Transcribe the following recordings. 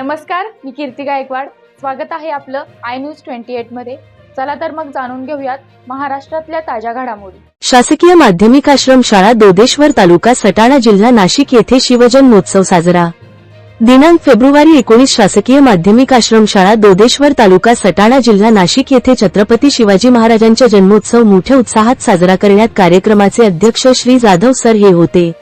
नमस्कार मी कीर्ती गायकवाड. स्वागत आहे आपलं आय न्यूज ट्वेंटी एटमध्ये. चला तर मग जाणून घेऊयात महाराष्ट्रातल्या ताज्या घडामोडी. शासकीय माध्यमिक आश्रम शाळा दोदेश्वर तालुका सटाणा जिल्हा नाशिक येथे शिवजन्मोत्सव साजरा. दिनांक फेब्रुवारी एकोणीस शासकीय माध्यमिक आश्रम शाळा दोदेश्वर तालुका सटाणा जिल्हा नाशिक येथे छत्रपती शिवाजी महाराजांचा जन्मोत्सव मोठ्या उत्साहात साजरा करण्यात कार्यक्रमाचे अध्यक्ष श्री जाधव सर हे होते.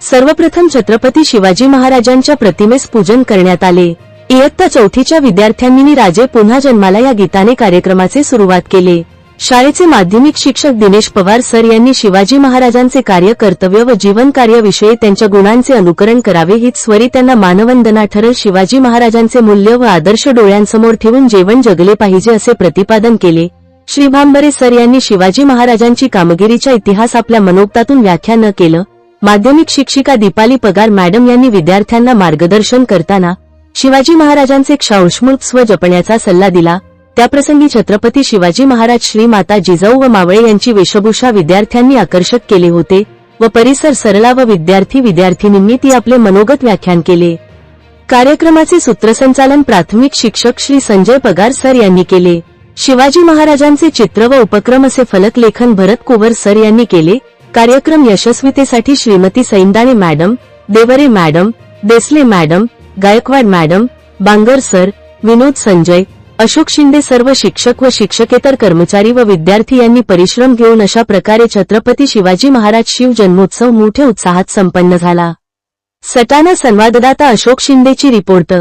सर्वप्रथम छत्रपती शिवाजी महाराजांच्या प्रतिमेस पूजन करण्यात आले. इयत्ता चौथीच्या विद्यार्थ्यांनी राजे पुन्हा जन्माला या गीताने कार्यक्रमाचे सुरुवात केले. शाळेचे माध्यमिक शिक्षक दिनेश पवार सर यांनी शिवाजी महाराजांचे कार्य कर्तव्य व जीवन कार्याविषयी त्यांच्या गुणांचे अनुकरण करावे हीच स्वरी त्यांना मानवंदना ठरल शिवाजी महाराजांचे मूल्य व आदर्श डोळ्यांसमोर ठेवून जेवण जगले पाहिजे असे प्रतिपादन केले. श्री भांबरे सर यांनी शिवाजी महाराजांची कामगिरीचा इतिहास आपल्या मनोबतातून व्याख्या न केलं माध्यमिक शिक्षिका दीपाली पगार मॅडम यांनी विद्यार्थ्यांना मार्गदर्शन करताना शिवाजी महाराजांचे क्षौष्मुख स्व जपण्याचा सल्ला दिला. त्याप्रसंगी छत्रपती शिवाजी महाराज श्री माता जिजाऊ व मावळे यांची वेशभूषा विद्यार्थ्यांनी आकर्षक केले होते व परिसर सरला व विद्यार्थी विद्यार्थिनींनी ती आपले मनोगत व्याख्यान केले. कार्यक्रमाचे सूत्रसंचालन प्राथमिक शिक्षक श्री संजय पगार सर यांनी केले. शिवाजी महाराजांचे चित्र व उपक्रम असे फलक लेखन भरत कुवर सर यांनी केले. कार्यक्रम यशस्वीतेसाठी Shrimati Saindane madam Deore madam Desale madam Gaikwad madam Bangar sir Vinod Sanjay Ashok Shinde सर्व शिक्षक व शिक्षकेतर कर्मचारी व विद्यार्थी यांनी परिश्रम घेऊन अशा प्रकारे छत्रपती शिवाजी महाराज शिव जन्मोत्सव मोठ्या उत्साहात संपन्न झाला. सटाना संवाददाता अशोक शिंदेची रिपोर्ट